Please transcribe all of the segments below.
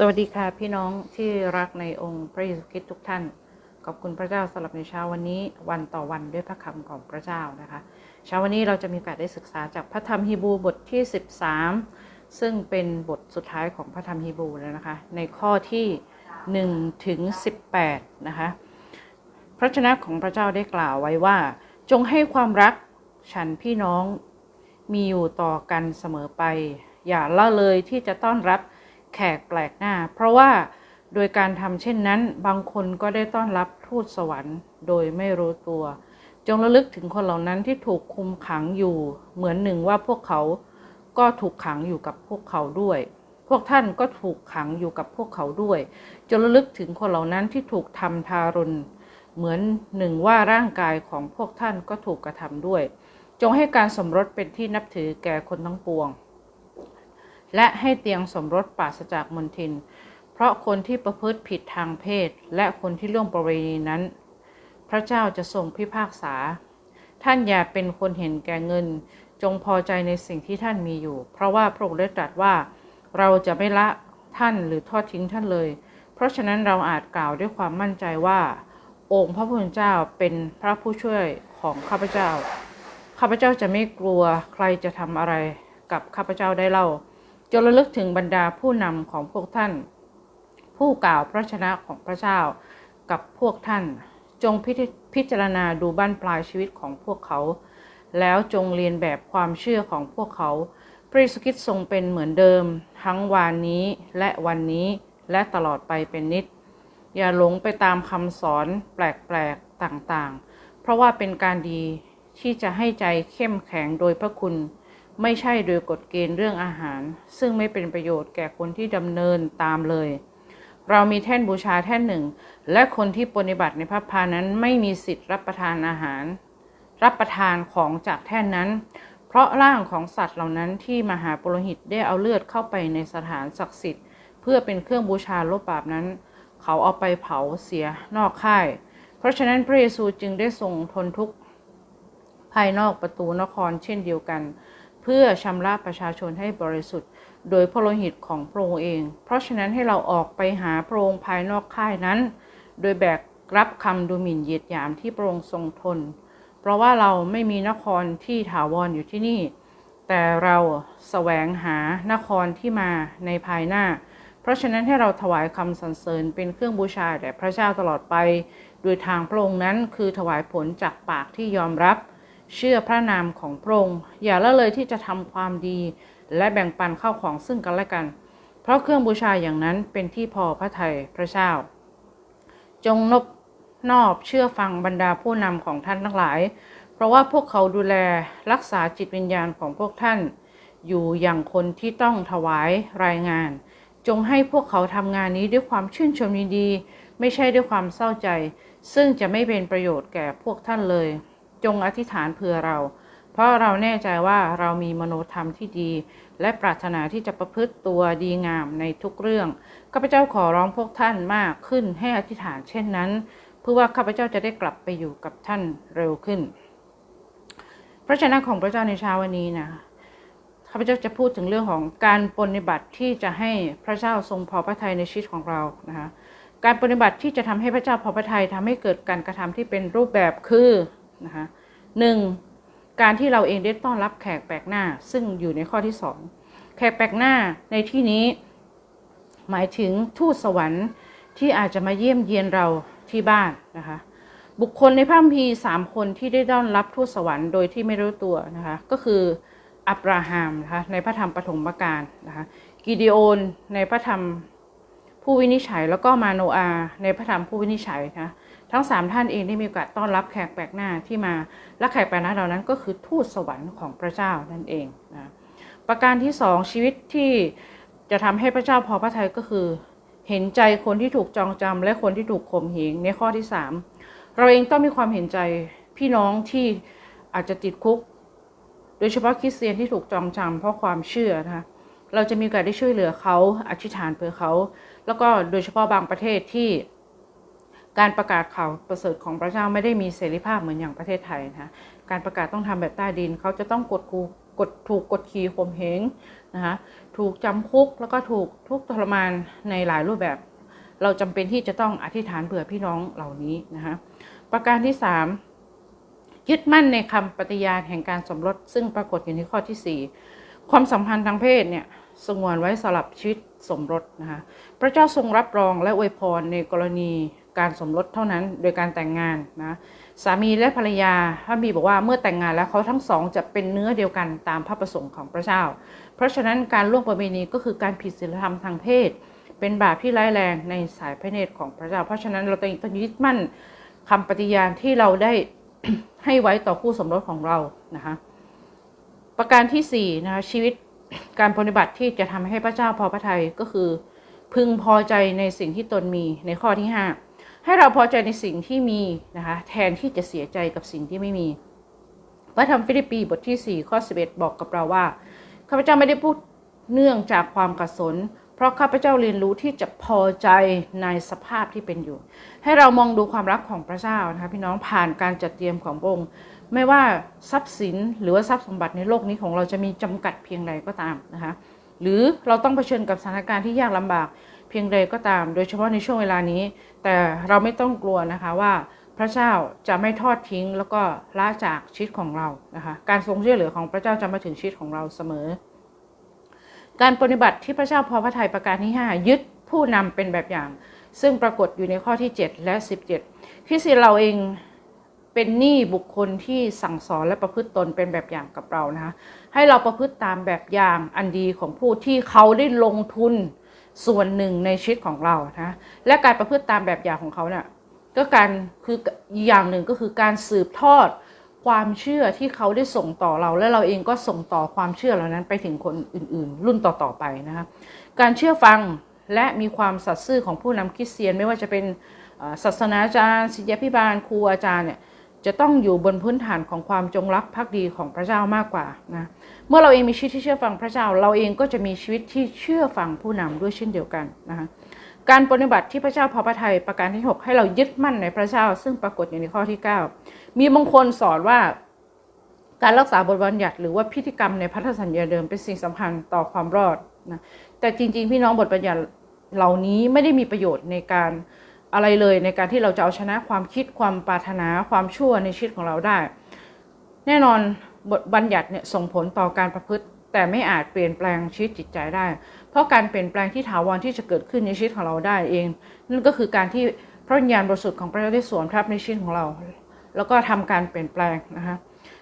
สวัสดีค่ะพี่น้องที่รักในองค์พระเยซูคริสต์ทุกท่าน ขอบคุณพระเจ้าสำหรับในเช้าวันนี้วันต่อวันด้วยพระคำของพระเจ้านะคะเช้าวันนี้เราจะมีโอกาสได้ศึกษาจากพระธรรมฮีบรูบทที่ 13 ซึ่งเป็นบทสุดท้ายของพระธรรมฮีบรูแล้วนะคะ ในข้อที่1ถึง18นะคะพระชนะของพระเจ้าได้กล่าวไว้ว่า จงให้ความรักฉันพี่น้องมีอยู่ต่อกันเสมอไป อย่าละเลยที่จะต้อนรับ แขกแปลกหน้า เพราะว่าโดยการทำเช่นนั้น บางคนก็ได้ต้อนรับทูตสวรรค์โดยไม่รู้ตัว จงระลึกถึงคนเหล่านั้นที่ถูกคุมขังอยู่ เหมือนหนึ่งว่าพวกเขาก็ถูกขังอยู่กับพวกเขาด้วย พวกท่านก็ถูกขังอยู่กับพวกเขาด้วย จงระลึกถึงคนเหล่านั้นที่ถูกทำทารุณเหมือนหนึ่งว่าร่างกายของพวกท่านก็ถูกกระทำด้วย จงให้การสมรสเป็นที่นับถือแก่คนทั้งปวง และให้เตียงสมรสปราศจากมนทิน เพราะคนที่ประพฤติผิดทางเพศ และคนที่ล่วงประเวณีนั้น พระเจ้าจะทรงพิพากษา ท่านอย่าเป็นคนเห็นแก่เงิน จงพอใจในสิ่งที่ท่านมีอยู่ เพราะว่าพระองค์ได้ตรัสว่า เราจะไม่ละท่านหรือทอดทิ้งท่านเลย เพราะฉะนั้นเราอาจกล่าวด้วยความมั่นใจว่า องค์พระผู้เป็นเจ้าเป็นพระผู้ช่วยของข้าพเจ้า ข้าพเจ้าจะไม่กลัวใครจะทำอะไรกับข้าพเจ้าได้เล่า จงระลึกถึงบรรดาผู้นำของพวกท่าน ผู้กล่าวพระชนะของพระเจ้ากับพวกท่าน จงพิพิจารณาดูบั้นปลายชีวิตของพวกเขา แล้วจงเรียนแบบความเชื่อของพวกเขา พระเยซูคริสต์ทรงเป็นเหมือนเดิม ทั้งวานนี้และวันนี้และตลอดไปเป็นนิด อย่าหลงไปตามคำสอนแปลกๆต่างๆ เพราะว่าเป็นการดีที่จะให้ใจเข้มแข็งโดยพระคุณ ไม่ใช่โดยกฎเกณฑ์เรื่องอาหาร ซึ่งไม่เป็นประโยชน์แก่คนที่ดำเนินตามเลย เรามีแท่นบูชาแท่นหนึ่ง และคนที่ปฏิบัติในพระพานั้นไม่มีสิทธิ์รับประทานอาหาร รับประทานของจากแท่นนั้น เพราะร่างของสัตว์เหล่านั้นที่มหาปโรหิตได้เอาเลือดเข้าไปในสถานศักดิ์สิทธิ์ เพื่อเป็นเครื่องบูชาลบบาปนั้น เขาเอาไปเผาเสียนอกค่าย เพราะฉะนั้นพระเยซูจึงได้ทรงทนทุกข์ภายนอกประตูนครเช่นเดียวกัน พื่อชำระประชาชนให้บริสุทธิ์ โดยพระโลหิตของพระองค์เอง เพราะฉะนั้นให้เราออกไปหาพระองค์ภายนอกค่ายนั้น โดยแบกรับคำดูหมิ่นเหยียดหยามที่พระองค์ทรงทน เพราะว่าเราไม่มีนครที่ถาวรอยู่ที่นี่ แต่เราแสวงหานครที่มาในภายหน้า เพราะฉะนั้นให้เราถวายคำสรรเสริญเป็นเครื่องบูชาแด่พระเจ้าตลอดไป โดยทางพระองค์นั้นคือถวายผลจากปากที่ยอมรับ เชื่อพระนามของพระองค์อย่าละเลยที่จะทำความดี และแบ่งปันข้าวของซึ่งกันและกัน เพราะเครื่องบูชาอย่างนั้นเป็นที่พอพระทัยพระเจ้า จงนบนอบเชื่อฟังบรรดาผู้นำของท่านทั้งหลาย เพราะว่าพวกเขาดูแลรักษาจิตวิญญาณของพวกท่าน อยู่อย่างคนที่ต้องถวายรายงาน จงให้พวกเขาทำงานนี้ด้วยความชื่นชมยินดี ไม่ใช่ด้วยความเศร้าใจ ซึ่งจะไม่เป็นประโยชน์แก่พวกท่านเลย จงอธิษฐานเผื่อเรา เพราะเราแน่ใจว่าเรามีมโนธรรมที่ดี และปรารถนาที่จะประพฤติตัวดีงามในทุกเรื่องข้าพเจ้าขอร้องพวกท่านมากขึ้นให้อธิษฐานเช่นนั้น เพื่อว่าข้าพเจ้าจะได้กลับไปอยู่กับท่านเร็วขึ้น พระชนะของพระเจ้าในเช้าวันนี้นะข้าพเจ้าจะพูดถึงเรื่องของการปฏิบัติที่จะให้พระเจ้าทรงพอพระทัยในชีวิตของเรานะคะการปฏิบัติที่จะทำให้พระเจ้าพอพระทัยทำให้เกิดการกระทำที่เป็นรูปแบบคือ นะคะหนึ่งการที่เราเองได้ต้อนรับแขกแปลกหน้า ซึ่งอยู่ในข้อที่สองแขกแปลกหน้าในที่นี้ หมายถึงทูตสวรรค์ที่อาจจะมาเยี่ยมเยียนเราที่บ้านนะคะบุคคลในพระคัมภีร์สามคนที่ได้ต้อนรับทูตสวรรค์โดยที่ไม่รู้ตัวนะคะก็คืออับราฮัมนะคะในพระธรรมปฐมกาลนะคะกิเดโอนในพระธรรมผู้วินิจฉัย แล้วก็มาโนอาในพระธรรมผู้วินิจฉัยนะ ทั้งสามท่านเองได้มีโอกาสต้อนรับแขกแปลกหน้าที่มา และแขกแปลกหน้าเหล่านั้นก็คือทูตสวรรค์ของพระเจ้านั่นเองนะประการที่สองชีวิตที่จะทำให้พระเจ้าพอพระทัยก็คือ เห็นใจคนที่ถูกจองจำและคนที่ถูกข่มเหงในข้อที่สามเราเองต้องมีความเห็นใจพี่น้องที่อาจจะติดคุก โดยเฉพาะคริสเตียนที่ถูกจองจำเพราะความเชื่อนะคะเราจะมีโอกาสได้ช่วยเหลือเขาอธิษฐานเพื่อเขา แล้วก็โดยเฉพาะบางประเทศที่ การประกาศข่าวประเสริฐของพระเจ้าไม่ได้มีเสรีภาพเหมือนอย่างประเทศไทยนะคะการประกาศต้องทำแบบใต้ดิน เขาจะต้องกดกูกดถูกกดขี่ข่มเหงนะคะถูกจำคุกแล้วก็ถูกทุกทรมานในหลายรูปแบบ เราจำเป็นที่จะต้องอธิษฐานเผื่อพี่น้องเหล่านี้นะคะประการที่ 3 ยึดมั่นในคำปฏิญาณแห่งการสมรสซึ่งปรากฏอยู่ในข้อที่ 4 ความสัมพันธ์ทางเพศเนี่ยสงวนไว้สำหรับชีวิตสมรสนะคะพระเจ้าทรงรับรองและอวยพรในกรณี การสมรสเท่านั้นโดยการแต่งงานนะสามีและภรรยาพระบีบอกว่าเมื่อแต่งงานแล้วเขาทั้งสองจะเป็นเนื้อเดียวกันตามพระประสงค์ของพระเจ้า เพราะฉะนั้นการล่วงประเวณีก็คือการผิดศีลธรรมทางเพศ เป็นบาปที่ร้ายแรงในสายพระเนตรของพระเจ้า เพราะฉะนั้นเราต้องยึดมั่นคำปฏิญาณที่เราได้ให้ไว้ต่อคู่สมรสของเรานะคะประการที่สี่นะคะชีวิตการปฏิบัติที่จะทำให้พระเจ้าพอพระทัยก็คือ พึงพอใจในสิ่งที่ตนมีในข้อที่5 ให้เราพอใจในสิ่งที่มีนะคะแทนที่จะเสียใจกับสิ่งที่ไม่มีพระธรรมฟิลิปปีบทที่ 4 ข้อ 11 บอกกับเราว่าข้าพเจ้าไม่ได้พูดเนื่องจากความขัดสน เพราะข้าพเจ้าเรียนรู้ที่จะพอใจในสภาพที่เป็นอยู่ ให้เรามองดูความรักของพระเจ้านะคะพี่น้องผ่านการจัดเตรียมของพระองค์ไม่ว่าทรัพย์สินหรือว่าทรัพย์สมบัติในโลกนี้ของเราจะมีจำกัดเพียงใดก็ตามนะคะหรือเราต้องเผชิญกับสถานการณ์ที่ยากลำบาก เพียงใดก็ตาม โดยเฉพาะในช่วงเวลานี้ แต่เราไม่ต้องกลัวนะคะว่า พระเจ้าจะไม่ทอดทิ้ง แล้วก็ละจากชีวิตของเรานะคะการทรงช่วยเหลือของพระเจ้าจะมาถึงชีวิตของเราเสมอ การปฏิบัติที่พระเจ้าพอพระทัยประการที่ 5 ยึดผู้นำเป็นแบบอย่าง ซึ่งปรากฏอยู่ในข้อที่ 7 และ 17คริสเตียนเราเองเป็นหนี้บุคคลที่สั่งสอนและประพฤติตนเป็นแบบอย่างกับเรานะคะให้เราประพฤติตามแบบอย่างอันดีของผู้ที่เขาได้ลงทุน ส่วนหนึ่งในชีวิตของเรานะและการประพฤติตามแบบอย่างของเขาเนี่ยก็การคืออย่างหนึ่งก็คือการสืบทอดความเชื่อที่เขาได้ส่งต่อเรา และเราเองก็ส่งต่อความเชื่อเหล่านั้นไปถึงคนอื่น ๆ รุ่นต่อๆไปนะคะการเชื่อฟังและมีความสัตย์ซื่อของผู้นำคริสเตียน ไม่ว่าจะเป็นศาสนาจารย์ศิษยาพิบาลครูอาจารย์เนี่ย จะต้องอยู่บนพื้นฐานของความจงรักภักดีของพระเจ้ามากกว่านะเมื่อเราเองมีชีวิตที่เชื่อฟังพระเจ้า เราเองก็จะมีชีวิตที่เชื่อฟังผู้นำด้วยเช่นเดียวกันนะคะการปฏิบัติที่พระเจ้าพอพระทัยประการที่ 6 ให้เรายึดมั่นในพระเจ้า ซึ่งปรากฏอยู่ในข้อที่ 9 มีบางคนสอนว่าการรักษาบทบัญญัติหรือว่าพิธีกรรมในพันธสัญญาเดิมเป็นสิ่งสำคัญต่อความรอดนะแต่จริง ๆ พี่น้องบทบัญญัติเหล่านี้ไม่ได้มีประโยชน์ในการ อะไรเลยในการที่เราจะเอาชนะความคิดความปรารถนาความชั่วในชีวิตของเราได้ แน่นอนบทบัญญัติเนี่ยส่งผลต่อการประพฤติ แต่ไม่อาจเปลี่ยนแปลงชีวิตจิตใจได้ เพราะการเปลี่ยนแปลงที่ถาวรที่จะเกิดขึ้นในชีวิตของเราได้เอง นั่นก็คือการที่พระวิญญาณบริสุทธิ์ของพระเจ้าได้สวมทับในชีวิตของเรา แล้วก็ทำการเปลี่ยนแปลงนะคะ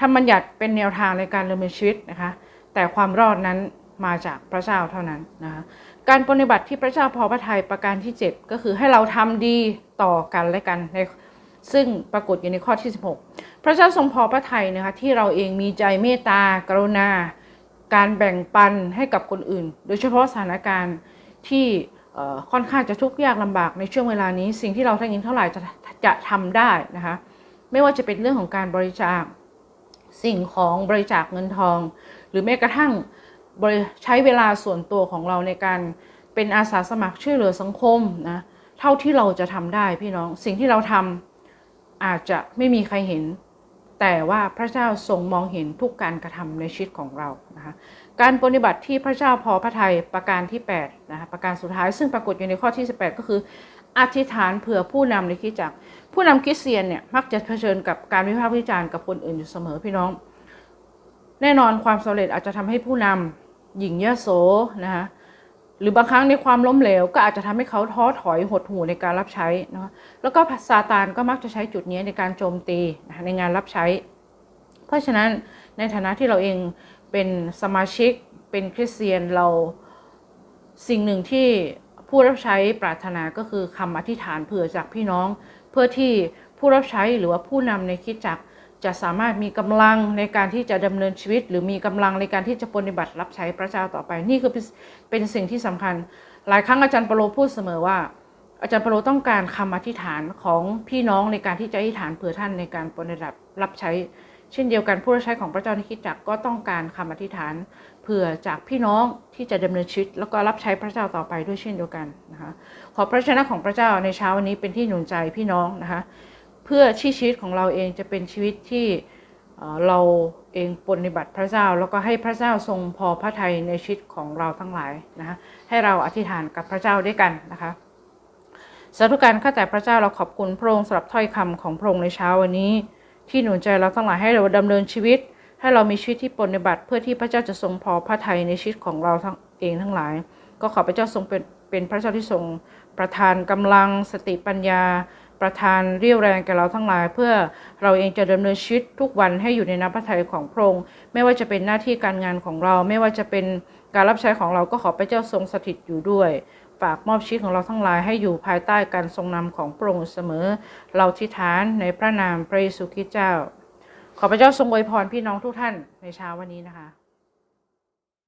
ทำบัญญัติเป็นแนวทางในการดำเนินชีวิตนะคะ แต่ความรอดนั้นมาจากพระเจ้าเท่านั้นนะคะ การปฏิบัติที่พระเจ้าพอพระทัยประการที่ 7 ก็คือให้เราทำดีต่อกันและกันในซึ่งปรากฏอยู่ในข้อที่ 16 พระเจ้าทรงพอพระทัยนะคะที่เราเองมีใจเมตตากรุณา การแบ่งปันให้กับคนอื่น โดยเฉพาะสถานการณ์ที่ค่อนข้างจะทุกข์ยากลำบากในช่วงเวลานี้ สิ่งที่เราทั้งยินเท่าไหร่จะจะทำได้นะคะไม่ว่าจะเป็นเรื่องของการบริจาคสิ่งของบริจาคเงินทอง หรือแม้กระทั่ง ใช้เวลาส่วนตัวของเราในการเป็นอาสาสมัครช่วยเหลือสังคมนะเท่าที่เราจะทำได้พี่น้องสิ่งที่เราทำอาจจะไม่มีใครเห็น แต่ว่าพระเจ้าทรงมองเห็นทุกการกระทำในชีวิตของเรานะคะการปฏิบัติที่พระเจ้าพอพระทัยประการที่8นะคะประการสุดท้ายซึ่งปรากฏอยู่ในข้อที่ 18 ก็คือ อธิษฐานเผื่อผู้นำในคิดจักผู้นำคริสเตียนเนี่ยมักจะเผชิญกับการวิพากษ์วิจารณ์กับคนอื่นอยู่เสมอพี่น้อง แน่นอนความสำเร็จอาจจะทำให้ผู้นำ หญิงยโสนะคะหรือบางครั้งในความล้มเหลวก็อาจจะทำให้เขาท้อถอยหดหู่ในการรับใช้นะแล้วก็ซาตานก็มักจะใช้จุดนี้ในการโจมตีในงานรับใช้ เพราะฉะนั้นในฐานะที่เราเองเป็นสมาชิกเป็นคริสเตียนเราสิ่งหนึ่งที่ผู้รับใช้ปรารถนาก็คือคำอธิษฐานเผื่อจากพี่น้อง เพื่อที่ผู้รับใช้หรือว่าผู้นำในคิดจัก จะสามารถมีกำลังในการที่จะดำเนินชีวิต หรือมีกำลังในการที่จะปฏิบัติรับใช้พระเจ้าต่อไป นี่คือเป็นสิ่งที่สำคัญ หลายครั้งอาจารย์ปโลพูดเสมอว่า อาจารย์ปโลต้องการคำอธิษฐานของพี่น้องในการที่จะอธิษฐานเผื่อท่านในการปฏิบัติรับใช้ เช่นเดียวกันผู้รับใช้ของพระเจ้าในคิดจักก็ต้องการคำอธิษฐานเผื่อจากพี่น้องที่จะดำเนินชีวิต แล้วก็รับใช้พระเจ้าต่อไปด้วยเช่นเดียวกันนะคะขอพระชนะของพระเจ้าในเช้าวันนี้เป็นที่หนุนใจพี่น้องนะคะ เพื่อชีวิตของเราเองจะเป็นชีวิตที่เราเองปฏิบัติพระเจ้า แล้วก็ให้พระเจ้าทรงพอพระทัยในชีวิตของเราทั้งหลายนะคะให้เราอธิษฐานกับพระเจ้าด้วยกันนะคะสาธุการข้าแต่พระเจ้าเราขอบคุณพระองค์สำหรับถ้อยคำของพระองค์ในเช้าวันนี้ ที่หนุนใจเราทั้งหลายให้เราดำเนินชีวิต ให้เรามีชีวิตที่ปฏิบัติเพื่อที่พระเจ้าจะทรงพอพระทัยในชีวิตของเราทั้งเองทั้งหลาย ก็ขอพระเจ้าทรงเป็นเป็นพระเจ้าที่ทรงประทานกำลังสติปัญญา ประทานเรี่ยวแรงแก่เราทั้งหลาย เพื่อเราเองจะดำเนินชีวิตทุกวันให้อยู่ในน้ำพระทัยของพระองค์ไม่ว่าจะเป็นหน้าที่การงานของเรา ไม่ว่าจะเป็นการรับใช้ของเราก็ขอพระเจ้าทรงสถิตอยู่ด้วยฝากมอบชีวิตของเราทั้งหลายให้อยู่ภายใต้การทรงนำของพระองค์เสมอ เราทิฐานในพระนามพระเยซูคริสต์เจ้า ขอพระเจ้าทรงอวยพรพี่น้องทุกท่านในเช้าวันนี้นะคะ